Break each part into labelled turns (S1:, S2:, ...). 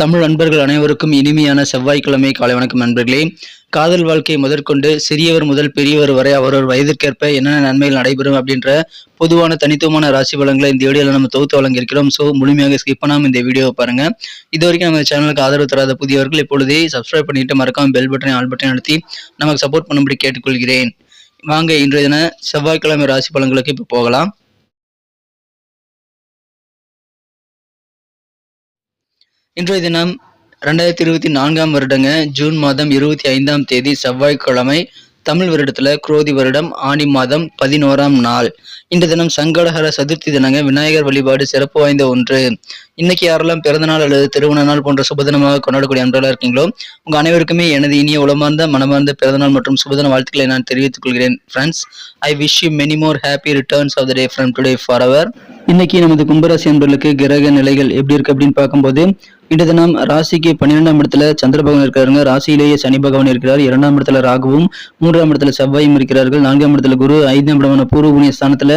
S1: தமிழ் நண்பர்கள் அனைவருக்கும் இனிமையான செவ்வாய்க்கிழமை காலை வணக்கம் நண்பர்களே. காதல் வாழ்க்கை முதற்கொண்டு சிறியவர் முதல் பெரியவர் வரை அவரவர் வயதிற்கேற்ப என்னென்ன நன்மைகள் நடைபெறும் அப்படின்ற பொதுவான தனித்துவமான ராசி பலன்களை இந்த வீடியோவில் நம்ம தொகுத்து வழங்கியிருக்கிறோம். ஸோ முழுமையாக ஸ்கிப் பண்ணாமல் இந்த வீடியோவை பாருங்க. இது வரைக்கும் நம்ம சேனலுக்கு ஆதரவு தராத புதியவர்கள் இப்பொழுதே சப்ஸ்கிரைப் பண்ணிட்டு மறக்காம பெல் பட்டனை ஆல் பட்டனை நடத்தி நமக்கு சப்போர்ட் பண்ணும்படி கேட்டுக்கொள்கிறேன். வாங்க இன்றைய தின செவ்வாய்க்கிழமை ராசி பலன்களுக்கு இப்போ போகலாம். இன்றைய தினம் ரெண்டாயிரத்தி இருபத்தி நான்காம் வருடங்க ஜூன் மாதம் இருபத்தி ஐந்தாம் தேதி செவ்வாய்க்கிழமை தமிழ் வருடத்துல குரோதி வருடம் ஆணி மாதம் பதினோராம் நாள். இந்த தினம் சங்கடஹர சதுர்த்தி தினங்க விநாயகர் வழிபாடு சிறப்பு வாய்ந்த ஒன்று. இன்னைக்கு யாரெல்லாம் பிறந்த நாள் அல்லது திருமண நாள் போன்ற சுபதினமாக கொண்டாடக்கூடிய அன்பர்களாக இருக்கீங்களோ உங்க அனைவருக்குமே எனது இனிய உளமார்ந்த மனமார்ந்த பிறந்தநாள் மற்றும் சுபதின வாழ்த்துக்களை நான் தெரிவித்துக் கொள்கிறேன். Friends I wish you many more happy returns of the day from today for our இன்னைக்கு நமது கும்பராசி அன்பர்களுக்கு கிரக நிலைகள் எப்படி இருக்கு அப்படின்னு பார்க்கும்போது இன்று தினம் ராசிக்கு பன்னிரெண்டாம் இடத்துல சந்திர பகவான் இருக்கிறாருங்க. ராசியிலேயே சனி பகவான் இருக்கிறார். இரண்டாம் இடத்துல ராகுவும் மூன்றாம் இடத்துல செவ்வாயும் இருக்கிறார்கள். நான்காம் இடத்துல குரு ஐந்தாம் இடமான பூர்வ புண்ணிய ஸ்தானத்துல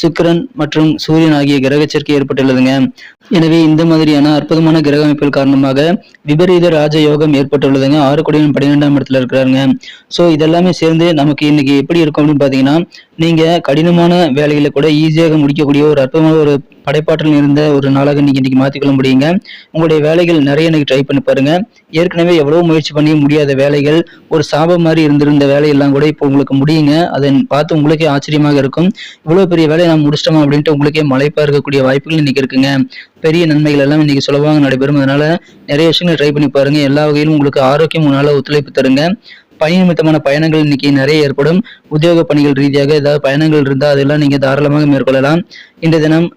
S1: சுக்கிரன் மற்றும் சூரியன் ஆகிய கிரக சேர்க்கை ஏற்பட்டுள்ளதுங்க. எனவே இந்த மாதிரியான அற்புதமான கிரக அமைப்புகள் காரணமாக விபரீத ராஜ யோகம் ஏற்பட்டுள்ளதுங்க. ஆறு கோடியும் பன்னிரெண்டாம் இடத்துல இருக்கிறாருங்க. ஸோ இதெல்லாமே சேர்ந்து நமக்கு இன்னைக்கு எப்படி இருக்கும் அப்படின்னு பாத்தீங்கன்னா நீங்க கடினமான வேலைகளை கூட ஈஸியாக முடிக்கக்கூடிய ஒரு அற்புதமான ஒரு படைப்பாற்றல் இருந்த ஒரு நாளாக இன்னைக்கு இன்னைக்கு மாத்திக்கொள்ள முடியுங்க. உங்களுடைய வேலைகள் நிறைய இன்னைக்கு ட்ரை பண்ணி பாருங்க. ஏற்கனவே எவ்வளவு முயற்சி பண்ணி முடியாத வேலைகள் ஒரு சாபம் மாதிரி இருந்திருந்த வேலையெல்லாம் கூட இப்போ உங்களுக்கு முடியுங்க. அதை பார்த்து உங்களுக்கே ஆச்சரியமாக இருக்கும். இவ்வளவு பெரிய வேலையை நான் அப்படின்ட்டு உங்களுக்கே மலைப்பா இருக்கக்கூடிய வாய்ப்புகள் இன்னைக்கு இருக்குங்க. பெரிய நன்மைகள் எல்லாம் இன்னைக்கு சுலபமாக நடைபெறும். அதனால நிறைய விஷயங்கள் ட்ரை பண்ணி பாருங்க. எல்லா வகையிலும் உங்களுக்கு ஆரோக்கியம் உங்களால ஒத்துழைப்பு தருங்க. பணி நிமித்தமான பயணங்கள் இன்னைக்கு நிறைய ஏற்படும். உத்தியோக பணிகள் ரீதியாக ஏதாவது பயணங்கள் இருந்தால் அதெல்லாம் நீங்க தாராளமாக மேற்கொள்ளலாம். இந்த தினம்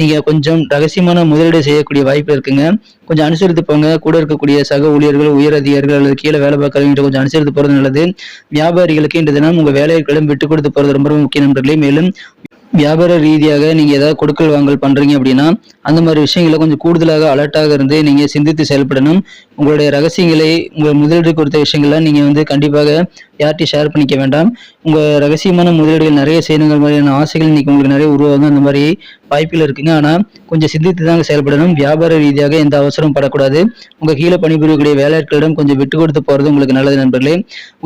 S1: நீங்க கொஞ்சம் ரகசியமான முதலீடு செய்யக்கூடிய வாய்ப்பு இருக்குங்க. கொஞ்சம் அனுசரித்து போங்க. கூட இருக்கக்கூடிய சக ஊழியர்கள் உயர் அதிகாரிகள் அல்லது கீழே வேலை பார்க்கறவங்க கொஞ்சம் அனுசரித்து போறது நல்லது. வியாபாரிகளுக்கு இந்த தினம் உங்க வேலைகளிடம் விட்டு கொடுத்து போறது ரொம்ப ரொம்ப முக்கிய நண்பர்களே. மேலும் வியாபார ரீதியாக நீங்க ஏதாவது கொடுக்கல் வாங்கல் பண்றீங்க அப்படின்னா அந்த மாதிரி விஷயங்களை கொஞ்சம் கூடுதலாக அலர்ட்டாக இருந்து நீங்க சிந்தித்து செயல்படணும். உங்களுடைய ரகசியங்களை உங்கள் முதலீடு கொடுத்த விஷயங்கள்லாம் நீங்க வந்து கண்டிப்பாக யார்ட்டையும் ஷேர் பண்ணிக்க வேண்டாம். உங்கள் ரகசியமான முதலீடுகள் நிறைய செய்யணுங்கிற மாதிரியான ஆசைகள் இன்றைக்கி உங்களுக்கு நிறைய உருவாகும் அந்த மாதிரி வாய்ப்புகள் இருக்குங்க. ஆனால் கொஞ்சம் சிந்தித்து தாங்க செயல்படணும். வியாபார ரீதியாக எந்த அவசரம் படக்கூடாது. உங்கள் கீழே பணிபுரியக்கூடிய வேலையாட்களிடம் கொஞ்சம் விட்டு கொடுத்து போகிறது உங்களுக்கு நல்லது நண்பர்களே.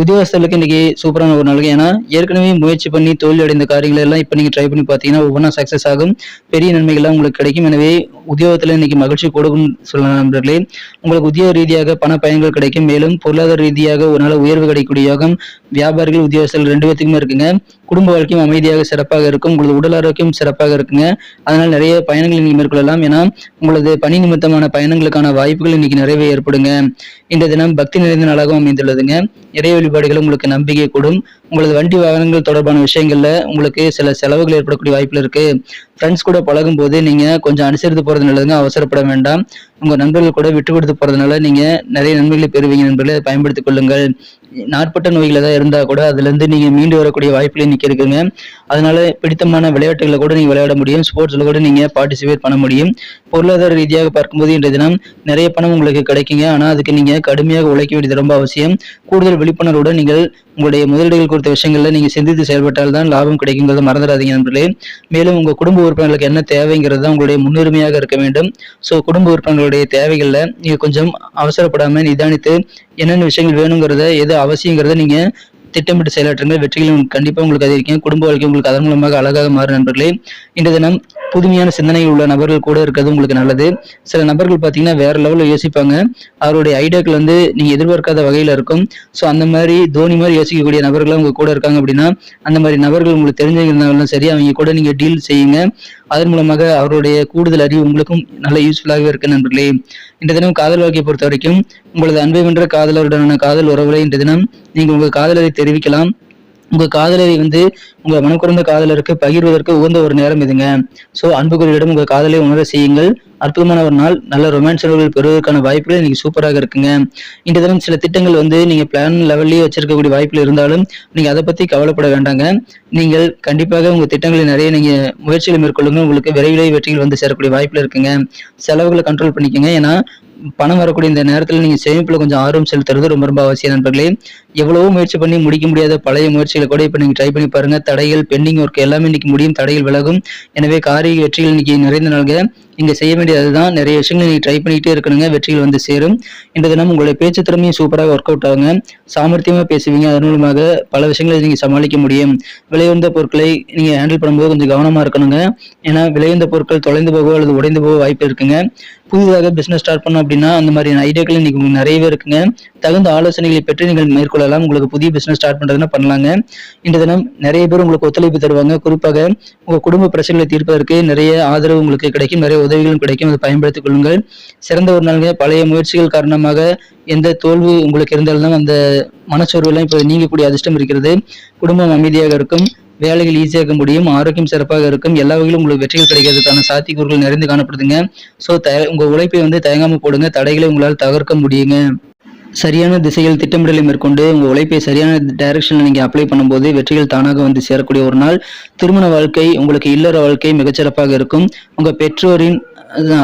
S1: உத்தியோகஸ்தர்களுக்கு இன்றைக்கி சூப்பரான ஒரு நாளுக்கு ஏன்னா ஏற்கனவே முயற்சி பண்ணி தோல்வி அடைந்த காரியங்கள் எல்லாம் நீங்கள் ட்ரை பண்ணி பார்த்தீங்கன்னா ஒவ்வொன்றா சக்சஸ் ஆகும். பெரிய நன்மைகள்லாம் உங்களுக்கு கிடைக்கும். எனவே உத்தியோகத்தில் இன்னைக்கு மகிழ்ச்சி கொடுக்கும் சொல்லலாம் நண்பர்களே. உங்களுக்கு உத்தியோக ரீதியாக பண பயன்கள் கிடைக்கும். மேலும் பொருளாதார ரீதியாக ஒரு நாள் உயர்வு கிடைக்கக்கூடிய யோகம். வியாபாரிகள் உத்தியோகஸ்தர்கள் ரெண்டு பேத்துக்குமே இருக்குங்க. குடும்ப வாழ்க்கையும் அமைதியாக சிறப்பாக இருக்கும் உங்களது உடல் ஆரோக்கியம் சிறப்பாக இருக்குங்க. அதனால நிறைய பயணங்களை நீங்கள் மேற்கொள்ளலாம். ஏன்னா உங்களது பணி நிமித்தமான பயணங்களுக்கான வாய்ப்புகள் இன்னைக்கு நிறையவே ஏற்படுங்க. இந்த தினம் பக்தி நிறைந்த நாளாகவும் அமைந்துள்ளதுங்க. இறை வழிபாடுகள் உங்களுக்கு நம்பிக்கை கூடும். உங்களது வண்டி வாகனங்கள் தொடர்பான விஷயங்கள்ல உங்களுக்கு சில செலவுகள் ஏற்படக்கூடிய வாய்ப்புகள் இருக்கு. ஃப்ரெண்ட்ஸ் கூட பழகும் போது நீங்க கொஞ்சம் அனுசரித்து போறது நல்லதுங்க. அவசரப்பட வேண்டாம். உங்க நண்பர்கள் கூட விட்டு கொடுத்து போறதுனால நீங்க நிறைய நன்மைகளை பெறுவீங்க நண்பர்களை. பயன்படுத்திக் கொள்ளுங்கள். நாற்பட்ட நோய்கள் ஏதாவது இருந்தால் கூட அதுலேருந்து நீங்கள் மீண்டு வரக்கூடிய வாய்ப்புகள் இன்னைக்கு இருக்குங்க. அதனால பிடித்தமான விளையாட்டுகளை கூட நீங்கள் விளையாட முடியும். ஸ்போர்ட்ஸில் கூட நீங்கள் பார்ட்டிசிபேட் பண்ண முடியும். பொருளாதார ரீதியாக பார்க்கும்போது இன்றைய தினம் நிறைய பணம் உங்களுக்கு கிடைக்குங்க. ஆனால் அதுக்கு நீங்கள் கடுமையாக உழைக்க வேண்டியது ரொம்ப அவசியம். கூடுதல் விழிப்புணர்வுடன் நீங்கள் உங்களுடைய முதலீடுகள் குறித்த விஷயங்களில் நீங்கள் சிந்தித்து செயல்பட்டால் தான் லாபம் கிடைக்குங்கிறத மறந்துடாதீங்க நண்பர்களே. மேலும் உங்கள் குடும்ப உறுப்பினர்களுக்கு என்ன தேவைங்கிறது தான் உங்களுடைய முன்னுரிமையாக இருக்க வேண்டும். ஸோ குடும்ப உறுப்பினர்களுடைய தேவைகளில் நீங்கள் கொஞ்சம் அவசரப்படாமல் நிதானித்து என்னென்ன விஷயங்கள் வேணுங்கிறத எது அவசியங்கிறத நீங்க திட்டமிட்டு செயலாற்றுங்கள். வெற்றிகளும் கண்டிப்பாக உங்களுக்கு அதிகரிக்கும். குடும்ப வாழ்க்கை உங்களுக்கு அதன் மூலமாக அழகாக மாறும் நண்பர்களே. இன்று தினம் புதுமையான சிந்தனையில் உள்ள நபர்கள் கூட இருக்கிறது உங்களுக்கு நல்லது. சில நபர்கள் பார்த்தீங்கன்னா வேற லெவலில் யோசிப்பாங்க. அவருடைய ஐடியாக்கள் வந்து நீங்கள் எதிர்பார்க்காத வகையில் இருக்கும். ஸோ அந்த மாதிரி தோனி மாதிரி யோசிக்கக்கூடிய நபர்கள் உங்க கூட இருக்காங்க அப்படின்னா அந்த மாதிரி நபர்கள் உங்களுக்கு தெரிஞ்சவங்க இருந்தாலும் சரி அவங்க கூட நீங்கள் டீல் செய்யுங்க. அதன் மூலமாக அவருடைய கூடுதல் அறிவு உங்களுக்கும் நல்ல யூஸ்ஃபுல்லாகவே இருக்கு நண்பர்களே. இந்த தினம் காதல் வாழ்க்கையை பொறுத்த வரைக்கும் உங்களது அன்பை வென்ற காதலருடனான காதல் உறவுகளை இந்த தினம் நீங்க உங்க காதலரை தெரிவிக்கலாம். உங்க காதலரை வந்து உங்க மனக்குறந்த காதலருக்கு பகிர்வதற்கு உகந்த ஒரு நேரம் இதுங்க. சோ அன்புக்குரியரிடம் உங்க காதலை உணர செய்யுங்கள். அற்புதமான ஒரு நாள் நல்ல ரொமான்ஸ் உறவுகள் பெறுவதற்கான வாய்ப்புகள் இன்னைக்கு சூப்பராக இருக்குங்க. இந்த தினம் சில திட்டங்கள் வந்து நீங்க பிளான் லெவல்லயே வச்சிருக்கக்கூடிய வாய்ப்புகள் இருந்தாலும் நீங்க அதை பத்தி கவலைப்பட வேண்டாங்க. நீங்கள் கண்டிப்பாக உங்க திட்டங்களை நிறைய நீங்க முயற்சிகளை மேற்கொள்ளுங்க உங்களுக்கு விரைவிலேயே வெற்றிகள் வந்து சேரக்கூடிய வாய்ப்பில் இருக்குங்க. செலவுகளை கண்ட்ரோல் பண்ணிக்கோங்க. ஏன்னா பணம் வரக்கூடிய இந்த நேரத்தில் நீங்கள் சேமிப்பில் கொஞ்சம் ஆர்வம் செலுத்துறது ரொம்ப ரொம்ப அவசியம் நண்பர்களே. எவ்வளவோ முயற்சி பண்ணி முடிக்க முடியாத பழைய முயற்சிகளை கூட இப்போ நீங்கள் ட்ரை பண்ணி பாருங்கள் தடைகள் பெண்டிங் ஒர்க் எல்லாமே இன்னைக்கு முடியும் தடைகள் விலகும். எனவே காரிய வெற்றிகள் இன்னைக்கு நிறைந்த நாள்க நீங்கள் செய்ய வேண்டியது அதுதான். நிறைய விஷயங்கள் நீங்கள் ட்ரை பண்ணிகிட்டே இருக்கணுங்க. வெற்றிகள் வந்து சேரும். இந்த தினம் உங்களுடைய பேச்சு திறமையும் சூப்பராக ஒர்க் அவுட் ஆகுங்க. சாமர்த்தியமாக பேசுவீங்க. அதன் மூலமாக பல விஷயங்களை நீங்கள் சமாளிக்க முடியும். விலையுந்த பொருட்களை நீங்கள் ஹேண்டில் பண்ணும்போது கொஞ்சம் கவனமாக இருக்கணுங்க. ஏன்னா விலையுந்த பொருட்கள் தொலைந்து போகவோ அல்லது உடைந்து போக வாய்ப்பு இருக்குங்க. புதிதாக பிஸ்னஸ் ஸ்டார்ட் பண்ணோம் அப்படின்னா அந்த மாதிரியான ஐடியாக்கள் இன்னைக்கு உங்களுக்கு நிறையவே இருக்குங்க. தகுந்த ஆலோசனைகளை பெற்று நீங்கள் மேற்கொள்ளலாம். உங்களுக்கு புதிய பிசினஸ் ஸ்டார்ட் பண்றதுன்னா பண்ணலாங்க. இந்த தினம் நிறைய பேர் உங்களுக்கு ஒத்துழைப்பு தருவாங்க. குறிப்பாக உங்க குடும்ப பிரச்சனைகளை தீர்ப்பதற்கு நிறைய ஆதரவு உங்களுக்கு கிடைக்கும். நிறைய உதவிகளும் கிடைக்கும். அதை பயன்படுத்திக் கொள்ளுங்கள். சிறந்த ஒரு நாளுங்க. பழைய முயற்சிகள் காரணமாக எந்த தோல்வி உங்களுக்கு இருந்தாலும் அந்த மனச்சோர்வெல்லாம் இப்போ நீங்கக்கூடிய அதிர்ஷ்டம் இருக்கிறது. குடும்பம் அமைதியாக இருக்கும். வேலைகள் ஈஸியாக முடியும் ஆரோக்கியம் சிறப்பாக இருக்கும். எல்லா வகையிலும் உங்களுக்கு வெற்றிகள் கிடைக்கிறதுக்கான சாத்தியக்கூறுகள் நிறைந்து காணப்படுதுங்க. ஸோ த உங்கள் உழைப்பை வந்து தயங்காமல் போடுங்க. தடைகளை உங்களால் தகர்க்க முடியுங்க. சரியான திசையில் திட்டமிடலை மேற்கொண்டு உங்கள் உழைப்பை சரியான டைரக்ஷனில் நீங்கள் அப்ளை பண்ணும்போது வெற்றிகள் தானாக வந்து சேரக்கூடிய ஒரு நாள். திருமண வாழ்க்கை உங்களுக்கு இல்லற வாழ்க்கை மிகச்சிறப்பாக இருக்கும். உங்கள் பெற்றோரின்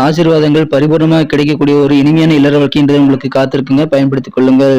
S1: ஆசீர்வாதங்கள் பரிபூர்ணமாக கிடைக்கக்கூடிய ஒரு இனிமையான இல்லற வாழ்க்கைன்றது உங்களுக்கு காத்திருக்குங்க. பயன்படுத்திக் கொள்ளுங்கள்.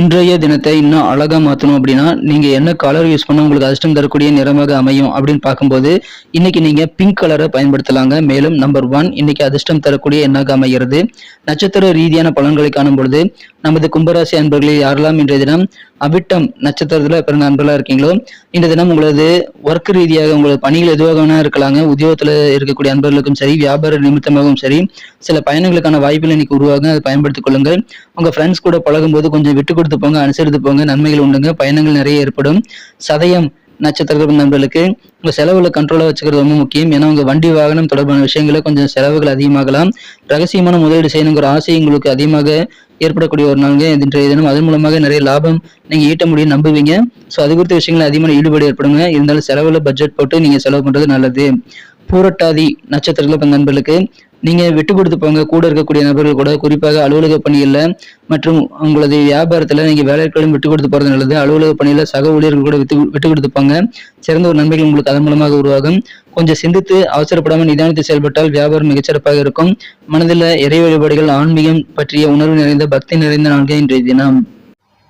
S1: இன்றைய தினத்தை இன்னும் அழகா மாற்றணும் அப்படின்னா நீங்க என்ன கலர் யூஸ் பண்ணால் உங்களுக்கு அதிர்ஷ்டம் தரக்கூடிய நிறமாக அமையும் அப்படின்னு பார்க்கும்போது இன்னைக்கு நீங்க பிங்க் கலரை பயன்படுத்தலாங்க. மேலும் நம்பர் ஒன் இன்னைக்கு அதிர்ஷ்டம் தரக்கூடிய எண்ணாக அமைகிறது. நட்சத்திர ரீதியான பலன்களை காணும் பொழுது நமது கும்பராசி அன்பர்களில் யாரெல்லாம் இன்றைய தினம் அவிட்டம் நட்சத்திரத்துல பிறந்த அன்பர்களாக இருக்கீங்களோ இந்த தினம் உங்களது ஒர்க் ரீதியாக உங்களது பணிகள் எதுவாக வேணா இருக்கலாங்க. உத்தியோகத்துல இருக்கக்கூடிய அன்பர்களுக்கும் சரி வியாபார நிமித்தமாகவும் சரி சில பயணங்களுக்கான வாய்ப்புகள் இன்னைக்கு உருவாகும் அதை பயன்படுத்திக் கொள்ளுங்கள். உங்க ஃப்ரெண்ட்ஸ் கூட பழகும்போது கொஞ்சம் விட்டு கொடுத்து போங்க அனுசரித்து போங்க நன்மைகள் உண்டுங்க. பயணங்கள் நிறைய ஏற்படும். சதயம் நட்சத்திர நண்பர்களுக்கு உங்க செலவுல கண்ட்ரோலா வச்சுக்கிறது ரொம்ப முக்கியம். ஏன்னா உங்க வண்டி வாகனம் தொடர்பான விஷயங்கள கொஞ்சம் செலவுகள் அதிகமாகலாம். ரகசியமான முதலீடு செய்யணுங்கிற ஆசை உங்களுக்கு அதிகமாக ஏற்படக்கூடிய ஒரு நாளுங்க இன்றைய தினம். அதன் மூலமாக நிறைய லாபம் நீங்க ஈட்ட முடியும் நம்புவீங்க. ஸோ அது குறித்த விஷயங்கள் அதிகமான ஈடுபாடு ஏற்படுங்க. இருந்தாலும் செலவுல பட்ஜெட் போட்டு நீங்க செலவு பண்றது நல்லது. பூரட்டாதி நட்சத்திரத்தில் நண்பர்களுக்கு நீங்க விட்டு கொடுத்து போங்க. கூட இருக்கக்கூடிய நபர்கள் கூட குறிப்பாக அலுவலக பணிகள்ல மற்றும் உங்களது வியாபாரத்துல நீங்க வேலைகளும் விட்டு கொடுத்து போறது நல்லது. அலுவலக பணியில சக ஊழியர்கள் கூட விட்டு விட்டு கொடுத்துப்பாங்க சிறந்த ஒரு நன்மைகள் உங்களுக்கு அதன் மூலமாக உருவாகும். கொஞ்சம் சிந்தித்து அவசரப்படாமல் நிதானித்து செயல்பட்டால் வியாபாரம் மிகச்சிறப்பாக இருக்கும். மனதில் இறை வழிபாடுகள் ஆன்மீகம் பற்றிய உணர்வு நிறைந்த பக்தி நிறைந்த நாள்கள் இன்றைய தினம்.